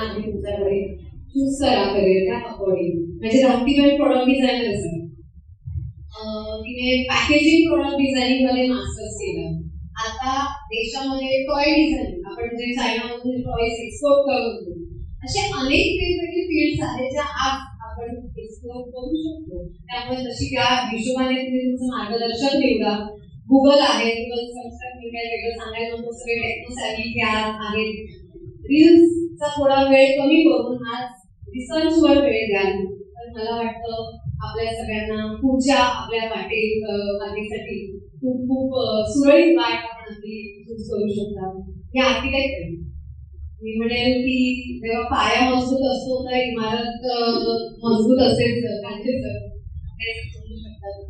त्यांना आम्ही तुमच्याकडे चूज करा करेल त्या अकॉर्डिंग म्हणजे धाकटी बहीण प्रोडक्ट डिझायनर आहे तिने पॅकेजिंग प्रोडक्ट डिझायनिंगमध्ये मास्टर्स केलं. आता देशामध्ये टॉय डिझाईन आपण जे चायनामधून टॉयस एक्सपोर्ट करतो असे अनेक वेगवेगळे फील्ड आहेत ज्या आज आपण एक्सप्लोर करू शकतो. त्यामुळे तशी त्या हिशोबाने तुम्ही तुमचं मार्गदर्शन निवडा. गुगल आहे गुगल संस्था मी काय वेगळं सांगायला नको सगळे टेक्नोसॅव्ही त्या आहेत. रील्सचा थोडा वेळ कमी करून आज रिसर्चवर वेळ द्याल. तर मला वाटतं आपल्या सगळ्यांना पुढच्या आपल्या वाटे वाटेसाठी खूप खूप सुरळीत वाट आपण आपली चूज करू शकता. हे आर्किटेक्ट आहे. मी म्हणेल की जेव्हा पाया मजबूत असतो तर इमारत मजबूत असेल तर समजू शकतात.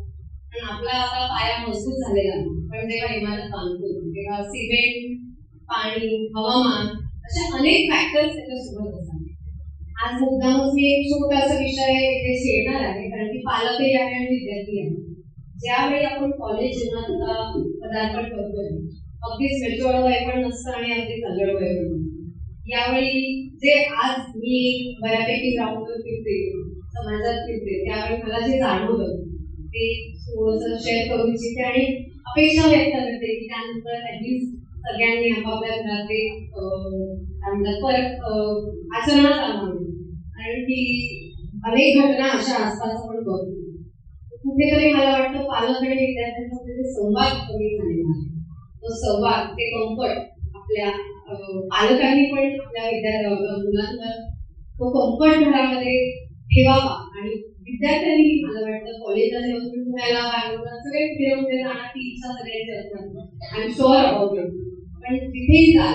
पण आपला आता पाया मजबूत झालेला पण जेव्हा इमारत बांधतो तेव्हा सिमेंट पाणी हवामान अशा अनेक फॅक्टर्स त्याच्यासोबत असतात. आज मुद्दामच मी एक छोटासा विषय इथे छेडणार आहे कारण की पालकही आहे आणि विद्यार्थी आहे. ज्यावेळी आपण कॉलेज जीवनात पदार्पण करतोय अगदीच मेच्युअर वय पण नसतं आणि अगदीच अल्लड वय पण नसतं यावेळी जे आज मी बऱ्यापैकी ग्राउंडवर फिरते समाजात फिरते त्यावेळी मला जे जाणवलं ते थोडस शेअर करू इच्छिते आणि अपेक्षा व्यक्त करते की त्यानंतर ऍटलीस्ट सगळ्यांनी आपापल्या घरात ते परत आचरणात आणावं कारण की अनेक घटना अशा आसपास आपण बघतो कुठेतरी मला वाटतं पालक आणि विद्यार्थ्यांमध्ये जे संवाद कमी झालेला आहे तो संवाद ते कम्फर्ट आपल्या पालकांनी पण आपल्या विद्यार्थ्या मुलांना तो कम्फर्ट घरामध्ये ठेवावा आणि विद्यार्थ्यांनी मला वाटतं कॉलेजला जेव्हा पुण्याला बँगलोरला सगळे फिरवून ते ती इच्छा सगळ्यांची असणार. I am sure about it पण तिथेही जा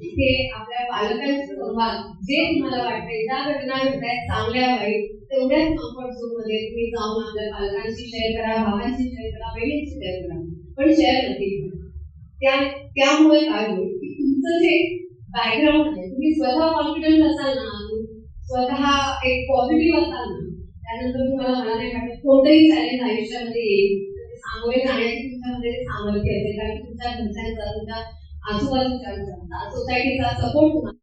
तिथे आपल्या पालकांचे संवाद जे तुम्हाला वाटतंय ज्या घटना घडतायत चांगल्या वाईट तेवढ्याच कम्फर्ट झोनमध्ये तुम्ही जाऊन आपल्या पालकांशी शेअर करा भावांशी शेअर करा बहिणींशी शेअर करा. पण शेअर नक्की त्या त्यामुळे काय होईल की तुमचं जे बॅकग्राऊंड आहे तुम्ही स्वतः कॉन्फिडंट असाल ना स्वतः एक पॉझिटिव्ह असाल ना त्यानंतर तुम्हाला मला नाही वाटत कोणतंही चॅलेंज आयुष्यामध्ये येईल. सामोरे जाण्याची तुमच्यामध्ये सामर्थ्य असेल कारण तुमच्या घरच्यांचा तुमच्या आजूबाजूच्या सोसायटीचा सपोर्ट तुम्हाला